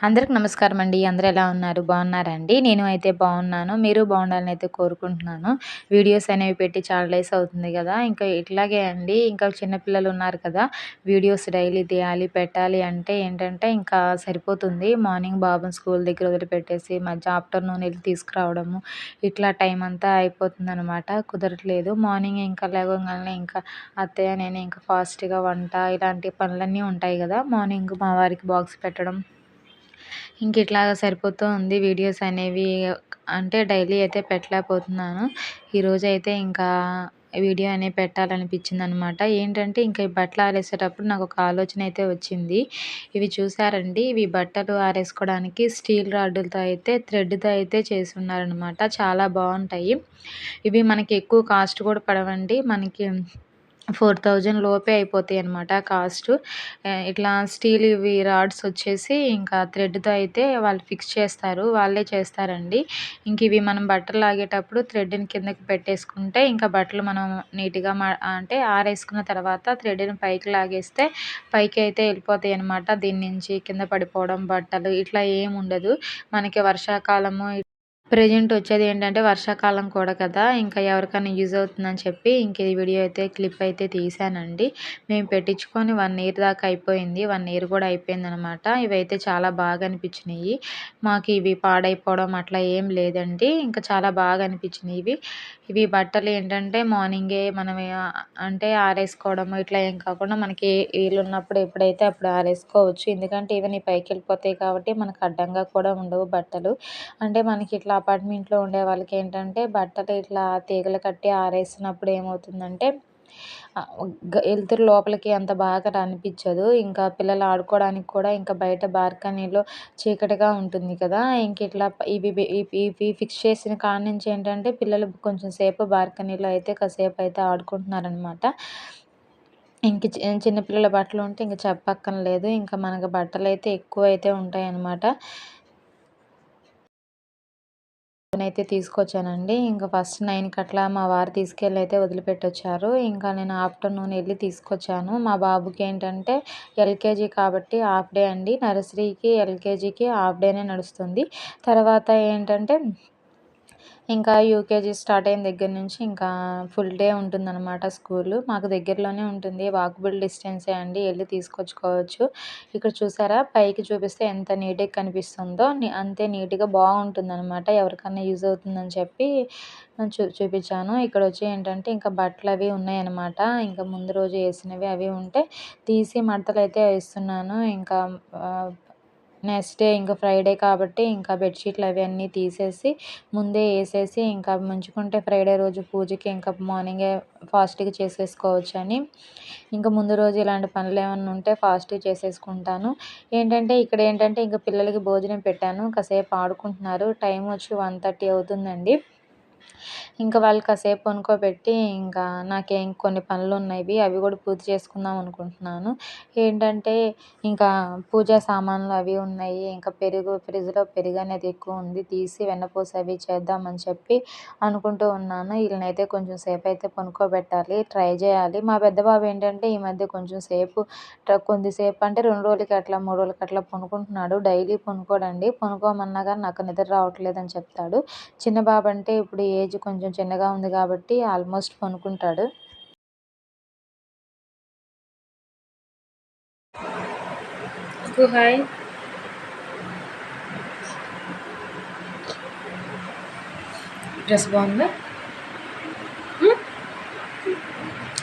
అందరికి నమస్కారం అండి. అందరూ ఎలా ఉన్నారు? బాగున్నారండి నేను అయితే బాగున్నాను. మీరు బాగుండాలని అయితే కోరుకుంటున్నాను. వీడియోస్ అనేవి పెట్టి చాలా డేస్ అవుతుంది కదా. ఇంకా ఇట్లాగే అండి ఇంకా చిన్నపిల్లలు ఉన్నారు కదా. వీడియోస్ డైలీ తీయాలి పెట్టాలి అంటే ఏంటంటే ఇంకా సరిపోతుంది. మార్నింగ్ బాబుని స్కూల్ దగ్గర వదిలిపెట్టేసి మధ్య ఆఫ్టర్నూన్ వెళ్ళి తీసుకురావడము ఇట్లా టైం అంతా అయిపోతుంది అనమాట కుదరట్లేదు. మార్నింగ్ ఇంకా లేవగానే ఇంకా అత్తయ్య నేను ఇంకా ఫాస్ట్గా వంట ఇలాంటి పనులన్నీ ఉంటాయి కదా. మార్నింగ్ మా వారికి బాక్స్ పెట్టడం ఇంక ఇట్లాగా సరిపోతూ ఉంది వీడియోస్ అనేవి. అంటే డైలీ అయితే పెట్టలేకపోతున్నాను. ఈరోజు అయితే ఇంకా వీడియో అనేది పెట్టాలనిపించింది అనమాట ఏంటంటే ఇంకా ఈ బట్టలు ఆరేసేటప్పుడు నాకు ఒక ఆలోచన అయితే వచ్చింది. ఇవి చూసారండి? ఇవి బట్టలు ఆరేసుకోవడానికి స్టీల్ రాడ్లతో అయితే థ్రెడ్తో అయితే చేసి ఉన్నారనమాట చాలా బాగుంటాయి. ఇవి మనకి ఎక్కువ కాస్ట్ కూడా పడవండి. మనకి ఫోర్ థౌజండ్ లోపే అయిపోతాయి అనమాట కాస్ట్. ఇట్లా స్టీల్ ఇవి రాడ్స్ వచ్చేసి ఇంకా థ్రెడ్తో అయితే వాళ్ళు ఫిక్స్ చేస్తారు వాళ్ళే చేస్తారండి. ఇంక ఇవి మనం బట్టలు లాగేటప్పుడు థ్రెడ్ని కిందకి పెట్టేసుకుంటే ఇంకా బట్టలు మనం నీట్గా అంటే ఆరేసుకున్న తర్వాత థ్రెడ్ని పైకి లాగేస్తే పైకి అయితే వెళ్ళిపోతాయి అనమాట దీని నుంచి కింద పడిపోవడం బట్టలు ఇట్లా ఏమి ఉండదు. మనకి వర్షాకాలము ప్రజెంట్ వచ్చేది ఏంటంటే వర్షాకాలం కూడా కదా ఇంకా ఎవరికైనా యూజ్ అవుతుందని చెప్పి ఇంక ఈ వీడియో అయితే క్లిప్ అయితే తీసానండి మేము పెట్టించుకొని వన్ ఇయర్ దాకా అయిపోయింది. వన్ ఇయర్ కూడా అయిపోయింది అనమాట ఇవైతే చాలా బాగా అనిపించినాయి. మాకు ఇవి పాడైపోవడం అట్లా ఏం లేదండి. ఇంకా చాలా బాగా అనిపించినాయి ఇవి. ఇవి బట్టలు ఏంటంటే మార్నింగే మనం అంటే ఆరేసుకోవడం ఇట్లా ఏం కాకుండా మనకి వీలు ఉన్నప్పుడు ఎప్పుడైతే అప్పుడు ఆరేసుకోవచ్చు. ఎందుకంటే ఇవన్నీ పైకి వెళ్ళిపోతాయి కాబట్టి మనకు అడ్డంగా కూడా ఉండవు బట్టలు. అంటే మనకి ఇట్లా అపార్ట్మెంట్లో ఉండే వాళ్ళకి ఏంటంటే బట్టలు ఇట్లా తీగలు కట్టి ఆరేసినప్పుడు ఏమవుతుందంటే వెలుతురు లోపలికి అంత బాగా అనిపించదు ఇంకా పిల్లలు ఆడుకోవడానికి కూడా ఇంకా బయట బాల్కనీలో చీకటిగా ఉంటుంది కదా. ఇంక ఇట్లా ఇవి ఇవి ఫిక్స్ చేసిన కాడ నుంచి ఏంటంటే పిల్లలు కొంచెం సేపు బాల్కనీలో అయితే కాసేపు అయితే ఆడుకుంటున్నారనమాట. ఇంక చిన్నపిల్లల బట్టలు ఉంటే ఇంక చెప్పక్కర్లేదు. ఇంకా మనకు బట్టలు అయితే ఎక్కువ అయితే ఉంటాయన్నమాట అయితే తీసుకొచ్చానండి. ఇంకా ఫస్ట్ నైన్కి అట్లా మా వారు తీసుకెళ్ళి అయితే వదిలిపెట్టొచ్చారు. ఇంకా నేను ఆఫ్టర్నూన్ వెళ్ళి తీసుకొచ్చాను. మా బాబుకి ఏంటంటే ఎల్కేజీ కాబట్టి హాఫ్ డే అండి. నర్సరీకి ఎల్కేజీకి హాఫ్ డేనే నడుస్తుంది. తర్వాత ఏంటంటే ఇంకా యూకేజీ స్టార్ట్ అయిన దగ్గర నుంచి ఇంకా ఫుల్ డే ఉంటుందన్నమాట స్కూలు. మాకు దగ్గరలోనే ఉంటుంది. వాకబుల్ డిస్టెన్సే అండి. వెళ్ళి తీసుకొచ్చుకోవచ్చు. ఇక్కడ చూసారా? పైకి చూపిస్తే ఎంత నీట్గా కనిపిస్తుందో. అంతే నీట్గా బాగుంటుందన్నమాట. ఎవరికన్నా యూజ్ అవుతుందని చెప్పి చూ చూపించాను. ఇక్కడ వచ్చి ఏంటంటే ఇంకా బట్టలు అవి ఉన్నాయన్నమాట. ఇంకా ముందు రోజు వేసినవి అవి ఉంటే తీసి మడతలు అయితే వేస్తున్నాను. ఇంకా నెక్స్ట్ డే ఇంకా ఫ్రైడే కాబట్టి ఇంకా బెడ్షీట్లు అవి అన్నీ తీసేసి ముందే వేసేసి ఇంకా ముంచుకుంటే ఫ్రైడే రోజు పూజకి ఇంకా మార్నింగే ఫాస్ట్గా చేసేసుకోవచ్చు అని ఇంకా ముందు రోజు ఇలాంటి పనులు ఏమైనా ఉంటే ఫాస్ట్గా చేసేసుకుంటాను. ఏంటంటే ఇక్కడ ఏంటంటే ఇంకా పిల్లలకి భోజనం పెట్టాను. కాసేపు ఆడుకుంటున్నారు. టైం వచ్చి వన్ థర్టీ అవుతుందండి. ఇంకా వాళ్ళు కాసేపు పనుకోబెట్టి ఇంకా నాకేం కొన్ని పనులు ఉన్నాయి అవి కూడా పూర్తి చేసుకుందాం అనుకుంటున్నాను. ఏంటంటే ఇంకా పూజా సామాన్లు అవి ఉన్నాయి ఇంకా పెరుగు ఫ్రిడ్జ్లో పెరుగు అనేది ఎక్కువ ఉంది తీసి వెన్నపూస అవి చేద్దామని చెప్పి అనుకుంటూ ఉన్నాను. వీళ్ళనైతే కొంచెం సేపు అయితే పనుకోబెట్టాలి ట్రై చేయాలి. మా పెద్ద బాబు ఏంటంటే ఈ మధ్య కొంచెం సేపు కొద్దిసేపు అంటే రెండు రోజులకి అట్లా మూడు రోజులకి అట్లా పనుకుంటున్నాడు. డైలీ పనుకోడండి. పనుకోమన్నా కానీ నాకు నిద్ర రావట్లేదు అని చెప్తాడు. చిన్న బాబు అంటే ఇప్పుడు ఏజ్ కొంచెం చిన్నగా ఉంది కాబట్టి ఆల్మోస్ట్ పనుకుంటాడు హాయ్. డ్రెస్ బాగుందా?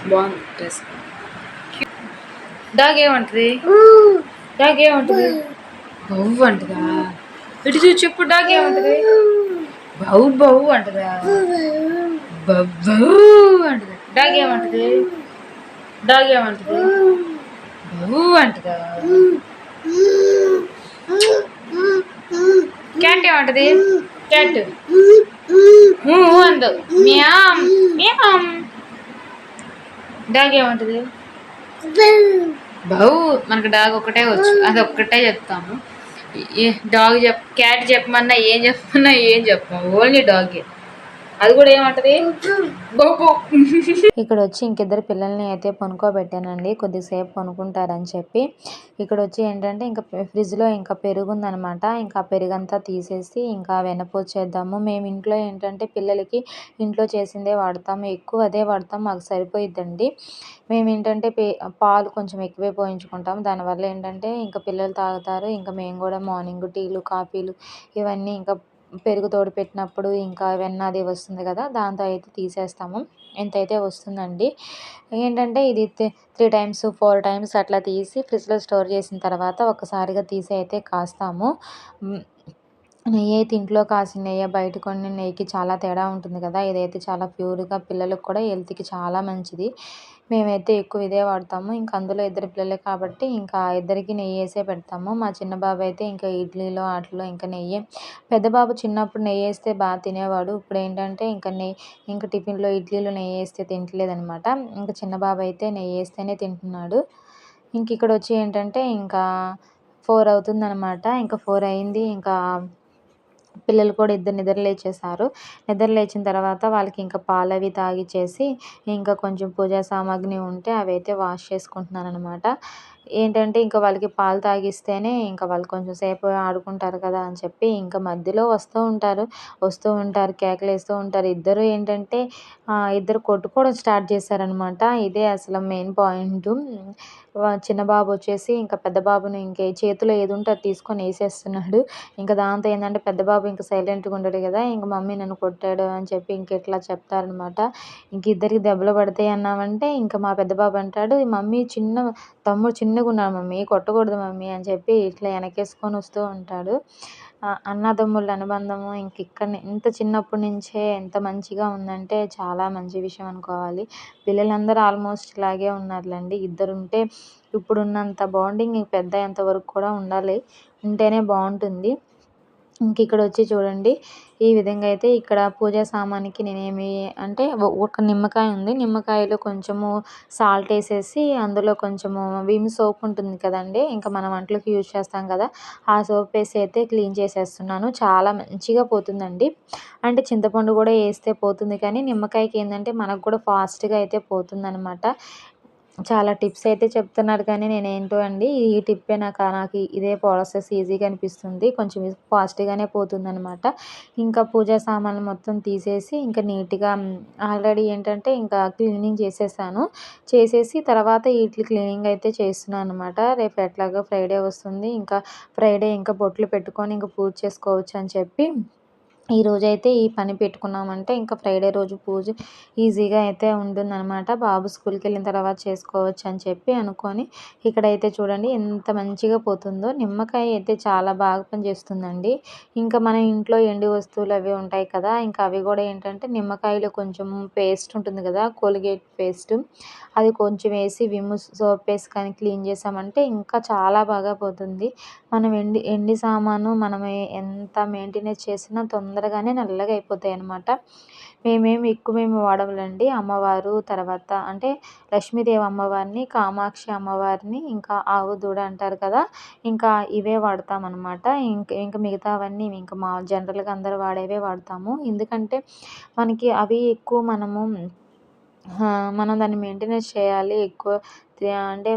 బాగుంది డ్రెస్. డాగ్ ఏమంటుంది? డాగ్ ఏమంటుంది? అంటదా? ఇటు చూసి చెప్పు డాగ్ ఏమంటుంది? బౌ బౌ అంటదా. బౌ అంటదా. డాగ్ ఏమంటది? డాగ్ ఏమంటది? బౌ అంటదా? క్యాట్ ఏమంటది? క్యాట్. అందు. మ్యామ్ మ్యామ్. డాగ్ ఏమంటది? బౌ మనకు డాగ్ ఒకటే వచ్చు. అది ఒక్కటే చెప్తాము. డాగ్ చెప్ క్యాట్ చెప్పమన్నా ఏం చెప్పమన్నా ఏం చెప్పాము ఓన్లీ డాగే అది కూడా ఏమంటది? ఇక్కడ వచ్చి ఇంకిద్దరు పిల్లల్ని అయితే పనుకోబెట్టానండి. కొద్దిసేపు పనుకుంటారని చెప్పి. ఇక్కడ వచ్చి ఏంటంటే ఇంకా ఫ్రిడ్జ్లో ఇంకా పెరుగు ఉందనమాట ఇంకా పెరుగంతా తీసేసి ఇంకా వెనపోచేద్దాము మేము ఇంట్లో ఏంటంటే పిల్లలకి ఇంట్లో చేసిందే వాడతాము. ఎక్కువ అదే వాడతాం. మాకు సరిపోయిద్దండి. మేము ఏంటంటే పే పాలు కొంచెం ఎక్కువే పోయించుకుంటాం దానివల్ల ఏంటంటే ఇంకా పిల్లలు తాగుతారు. ఇంకా మేము కూడా మార్నింగ్ టీలు కాఫీలు ఇవన్నీ ఇంకా పెరుగు తోడు పెట్టినప్పుడు ఇంకా వెన్న అది వస్తుంది కదా దాంతో అయితే తీసేస్తాము. ఎంతైతే వస్తుందండి. ఏంటంటే ఇది త్రీ టైమ్స్ ఫోర్ టైమ్స్ అట్లా తీసి ఫ్రిడ్జ్లో స్టోర్ చేసిన తర్వాత ఒకసారిగా తీసి అయితే కాస్తాము. నెయ్యి అయితే ఇంట్లో కాసిన నెయ్యి బయట కొన్ని నెయ్యికి చాలా తేడా ఉంటుంది కదా. ఇదైతే చాలా ప్యూర్గా పిల్లలకు కూడా హెల్త్కి చాలా మంచిది. మేమైతే ఎక్కువ ఇదే వాడతాము. ఇంకా అందులో ఇద్దరు పిల్లలే కాబట్టి ఇంకా ఇద్దరికి నెయ్యి వేసే పెడతాము. మా చిన్న బాబు అయితే ఇంకా ఇడ్లీలో వాటిలో ఇంకా నెయ్యి. పెద్ద బాబు చిన్నప్పుడు నెయ్యి వేస్తే బాగా తినేవాడు. ఇప్పుడు ఏంటంటే ఇంకా నెయ్యి ఇంకా టిఫిన్లో ఇడ్లీలో నెయ్యి వేస్తే తింటలేదనమాట. ఇంకా చిన్న బాబు అయితే నెయ్యి వేస్తేనే తింటున్నాడు. ఇంక ఇక్కడ వచ్చి ఏంటంటే ఇంకా ఫోర్ అవుతుందనమాట. ఇంకా ఫోర్ అయింది. ఇంకా పిల్లలు కూడా ఇద్దరు నిద్ర లేచేసారు నిద్ర లేచిన తర్వాత వాళ్ళకి ఇంకా పాలు అవి తాగిచ్చేసి ఇంకా కొంచెం పూజా సామాగ్రి ఉంటే అవి అయితే వాష్ చేసుకుంటున్నాను అనమాట ఏంటంటే ఇంకా వాళ్ళకి పాలు తాగిస్తేనే ఇంకా వాళ్ళు కొంచెం సేపు ఆడుకుంటారు కదా అని చెప్పి ఇంకా మధ్యలో వస్తూ ఉంటారు వస్తూ ఉంటారు కేకలు వేస్తూ ఉంటారు. ఇద్దరు ఏంటంటే ఇద్దరు కొట్టుకోవడం స్టార్ట్ చేశారనమాట ఇదే అసలు మెయిన్ పాయింట్. చిన్న బాబు వచ్చేసి ఇంకా పెద్ద బాబును ఇంకే చేతిలో ఏది ఉంటే అది తీసుకొని వేసేస్తున్నాడు. ఇంకా దాంతో ఏంటంటే పెద్ద బాబు ఇంకా సైలెంట్గా ఉండడు కదా ఇంక మమ్మీ నన్ను కొట్టాడు అని చెప్పి ఇంక ఇట్లా చెప్తారనమాట ఇంక ఇద్దరికి దెబ్బలు పడతాయి అన్నామంటే ఇంకా మా పెద్ద బాబు అంటాడు మమ్మీ చిన్న తమ్ముడు చిన్న ఉన్నాడు మమ్మీ కొట్టకూడదు మమ్మీ అని చెప్పి ఇట్లా వెనకేసుకొని వస్తూ ఉంటాడు. అన్నదమ్ముల అనుబంధము ఇంక ఇక్కడ ఇంత చిన్నప్పటి నుంచే ఎంత మంచిగా ఉందంటే చాలా మంచి విషయం అనుకోవాలి. పిల్లలందరూ ఆల్మోస్ట్ ఇలాగే ఉన్నారులేండి. ఇద్దరు ఉంటే ఇప్పుడున్నంత బాండింగ్ పెద్ద అయ్యేంత వరకు కూడా ఉండాలి. ఉంటేనే బాగుంటుంది. ఇంక ఇక్కడ వచ్చి చూడండి ఈ విధంగా అయితే ఇక్కడ పూజా సామానికి నేనేమి అంటే ఒక నిమ్మకాయ ఉంది. నిమ్మకాయలో కొంచెము సాల్ట్ వేసేసి అందులో కొంచెము విమ్ సోప్ ఉంటుంది కదండి. ఇంకా మనం వంటలకు యూజ్ చేస్తాం కదా. ఆ సోప్ వేసి అయితే క్లీన్ చేసేస్తున్నాను. చాలా మంచిగా పోతుందండి. అంటే చింతపండు కూడా వేస్తే పోతుంది కానీ నిమ్మకాయకి ఏంటంటే మనకు కూడా ఫాస్ట్గా అయితే పోతుందనమాట చాలా టిప్స్ అయితే చెప్తున్నారు కానీ నేనేంటో అండి ఈ టిప్పే నాకు నాకు ఇదే ప్రాసెస్ ఈజీగా అనిపిస్తుంది. కొంచెం ఫాస్ట్గానే పోతుందనమాట ఇంకా పూజా సామాన్లు మొత్తం తీసేసి ఇంకా నీట్గా ఆల్రెడీ ఏంటంటే ఇంకా క్లీనింగ్ చేసేసాను. చేసేసి తర్వాత వీటి క్లీనింగ్ అయితే చేస్తున్నాను అనమాట రేపు ఎట్లాగో ఫ్రైడే వస్తుంది. ఇంకా ఫ్రైడే ఇంకా బొట్లు పెట్టుకొని ఇంకా పూజ చేసుకోవచ్చు అని చెప్పి ఈరోజు అయితే ఈ పని పెట్టుకున్నామంటే ఇంకా ఫ్రైడే రోజు పూజ ఈజీగా అయితే ఉంటుందన్నమాట. బాబు స్కూల్కి వెళ్ళిన తర్వాత చేసుకోవచ్చు అని చెప్పి అనుకొని ఇక్కడైతే చూడండి ఎంత మంచిగా పోతుందో. నిమ్మకాయ అయితే చాలా బాగా పనిచేస్తుందండి. ఇంకా మన ఇంట్లో ఎండి వస్తువులు అవి ఉంటాయి కదా ఇంకా అవి కూడా ఏంటంటే నిమ్మకాయలో కొంచెం పేస్ట్ ఉంటుంది కదా కోల్గేట్ పేస్ట్. అది కొంచెం వేసి విమ్ సోప్ వేసి కానీ క్లీన్ చేసామంటే ఇంకా చాలా బాగా పోతుంది. మనం ఎండి ఎండి సామాను మనం ఎంత మెయింటెనెన్స్ చేసినా తొందరగానే నల్లగా అయిపోతాయి అన్నమాట. మేమేమి ఎక్కువేమి వాడములండి అమ్మవారు తర్వాత అంటే లక్ష్మీదేవి అమ్మవారిని కామాక్షి అమ్మవారిని ఇంకా ఆవు దూడ అంటారు కదా ఇంకా ఇవే వాడతాం అనమాట ఇంక ఇంకా మిగతావన్నీ ఇంకా మా జనరల్గా అందరూ వాడేవే వాడతాము. ఎందుకంటే మనకి అవి ఎక్కువ మనము మనం దాన్ని మెయింటెనెన్స్ చేయాలి ఎక్కువ. అంటే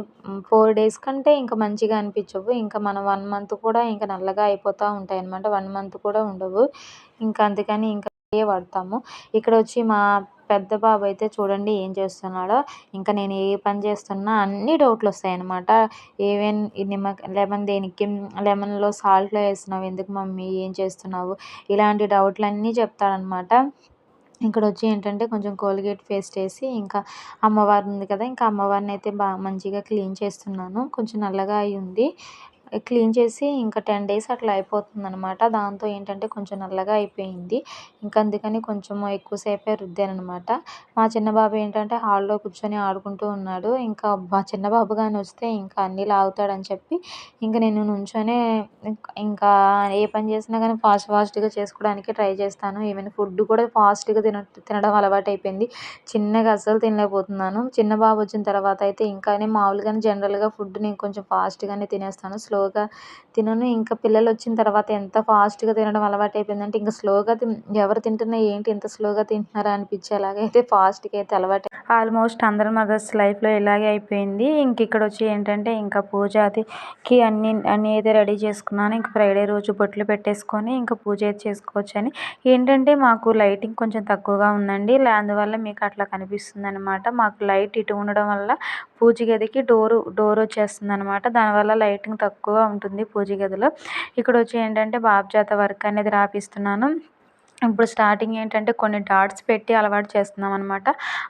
ఫోర్ డేస్ కంటే ఇంకా మంచిగా అనిపించవు. ఇంకా మనం వన్ మంత్ కూడా ఇంకా నల్లగా అయిపోతూ ఉంటాయి అన్నమాట వన్ మంత్ కూడా ఉండవు. ఇంకా అందుకని ఇంకా ఇవే వాడతాము. ఇక్కడ వచ్చి మా పెద్ద బాబు అయితే చూడండి ఏం చేస్తున్నాడో. ఇంకా నేను ఏ పని చేస్తున్నా అన్ని డౌట్లు వస్తాయి అన్నమాట ఏవేన్ నిమ్మ లెమన్ దేనికి లెమన్లో సాల్ట్లో వేస్తున్నావు ఎందుకు మమ్మీ ఏం చేస్తున్నావు? ఇలాంటి డౌట్లు అన్నీ చెప్తాడనమాట ఇక్కడ వచ్చి ఏంటంటే కొంచెం కోల్గేట్ పేస్ట్ వేసి ఇంకా అమ్మవారు ఉంది కదా ఇంకా అమ్మవారిని అయితే బాగా మంచిగా క్లీన్ చేస్తున్నాను. కొంచెం నల్లగా అయి ఉంది. క్లీన్ చేసి ఇంకా టెన్ డేస్ అట్లా అయిపోతుంది అనమాట దాంతో ఏంటంటే కొంచెం నల్లగా అయిపోయింది. ఇంకా అందుకని కొంచెం ఎక్కువసేపే రుద్దాను అనమాట మా చిన్న బాబు ఏంటంటే హాల్లో కూర్చొని ఆడుకుంటూ ఉన్నాడు. ఇంకా మా చిన్న బాబు కానీ వస్తే ఇంకా అన్నీ లాగుతాడని చెప్పి ఇంకా నేను నుంచొనే ఇంకా ఏ పని చేసినా కానీ ఫాస్ట్ ఫాస్ట్గా చేసుకోవడానికి ట్రై చేస్తాను. ఈవెన్ ఫుడ్ కూడా ఫాస్ట్గా తిన తినడం అలవాటు అయిపోయింది చిన్నగా అస్సలు తినలేకపోతున్నాను. చిన్న బాబు వచ్చిన తర్వాత అయితే ఇంకానే మామూలుగానే జనరల్గా ఫుడ్ నేను కొంచెం ఫాస్ట్గానే తినేస్తాను. స్లో స్లోగా తినను. ఇంకా పిల్లలు వచ్చిన తర్వాత ఎంత ఫాస్ట్గా తినడం అలవాటు అయిపోయిందంటే ఇంకా స్లోగా తిన్ ఎవరు తింటున్నా ఏంటి ఇంత స్లోగా తింటున్నారా అనిపించేలాగా అయితే ఫాస్ట్గా అయితే అలవాటు ఆల్మోస్ట్ అందరి మదర్స్ లైఫ్లో ఇలాగే అయిపోయింది. ఇంక ఇక్కడ వచ్చి ఏంటంటే ఇంకా పూజ అదికి అన్ని అయితే రెడీ చేసుకున్నాను. ఇంకా ఫ్రైడే రోజు బొట్లు పెట్టేసుకొని ఇంకా పూజ అయితే చేసుకోవచ్చు అని ఏంటంటే మాకు లైటింగ్ కొంచెం తక్కువగా ఉందండి. అందువల్ల మీకు అట్లా కనిపిస్తుంది అనమాట మాకు లైట్ ఇటు ఉండడం వల్ల పూజ గదికి డోరు డోర్ వచ్చేస్తుంది అనమాట దానివల్ల లైటింగ్ తక్కువ ఎక్కువగా ఉంటుంది పూజ గదిలో. ఇక్కడ వచ్చి ఏంటంటే బాబ్జాత వర్క్ అనేది రాపిస్తున్నాను. ఇప్పుడు స్టార్టింగ్ ఏంటంటే కొన్ని డాట్స్ పెట్టి అలవాటు చేస్తున్నాం అనమాట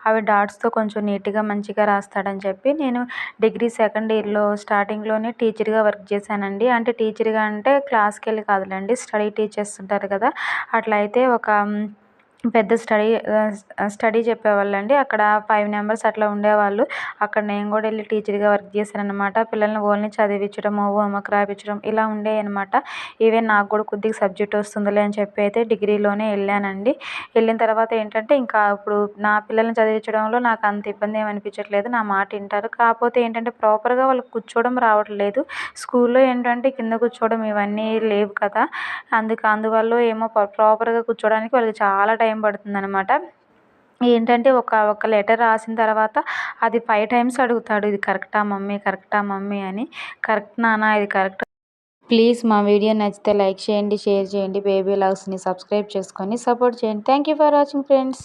అవి డాట్స్తో కొంచెం నీట్గా మంచిగా రాస్తాడని చెప్పి నేను డిగ్రీ సెకండ్ ఇయర్లో స్టార్టింగ్లోనే టీచర్గా వర్క్ చేశానండి. అంటే టీచర్గా అంటే క్లాస్కి వెళ్ళి కాదులేండి స్టడీ టీచర్స్ ఉంటారు కదా. అట్లా అయితే ఒక పెద్ద స్టడీ స్టడీ చెప్పేవాళ్ళండి. అక్కడ ఫైవ్ మెంబర్స్ అట్లా ఉండేవాళ్ళు. అక్కడ నేను కూడా వెళ్ళి టీచర్గా వర్క్ చేశాను అనమాట పిల్లల్ని ఓన్లీ చదివించడం హోంవర్క్ రాయించడం ఇలా ఉండేవి అనమాట ఈవెన్ నాకు కూడా కొద్దిగా సబ్జెక్ట్ వస్తుందిలే అని చెప్పి అయితే డిగ్రీలోనే వెళ్ళానండి. వెళ్ళిన తర్వాత ఏంటంటే ఇంకా ఇప్పుడు నా పిల్లల్ని చదివించడంలో నాకు అంత ఇబ్బంది ఏమి అనిపించట్లేదు. నా మాట వింటారు. కాకపోతే ఏంటంటే ప్రాపర్గా వాళ్ళు కూర్చోవడం రావట్లేదు స్కూల్లో ఏంటంటే కింద కూర్చోవడం ఇవన్నీ లేవు కదా. అందుకు అందువల్ల ఏమో ప్రాపర్గా కూర్చోడానికి వాళ్ళకి చాలా టైం పడుతుంది అనమాట ఏంటంటే ఒక ఒక లెటర్ రాసిన తర్వాత అది ఫైవ్ టైమ్స్ అడుగుతాడు ఇది కరెక్టా మమ్మీ కరెక్టా మమ్మీ అని. కరెక్ట్ నాన్న ఇది కరెక్ట్. ప్లీజ్ మా వీడియో నచ్చితే లైక్ చేయండి షేర్ చేయండి బేబీ లవ్స్ని సబ్స్క్రైబ్ చేసుకొని సపోర్ట్ చేయండి. Thank you for watching friends.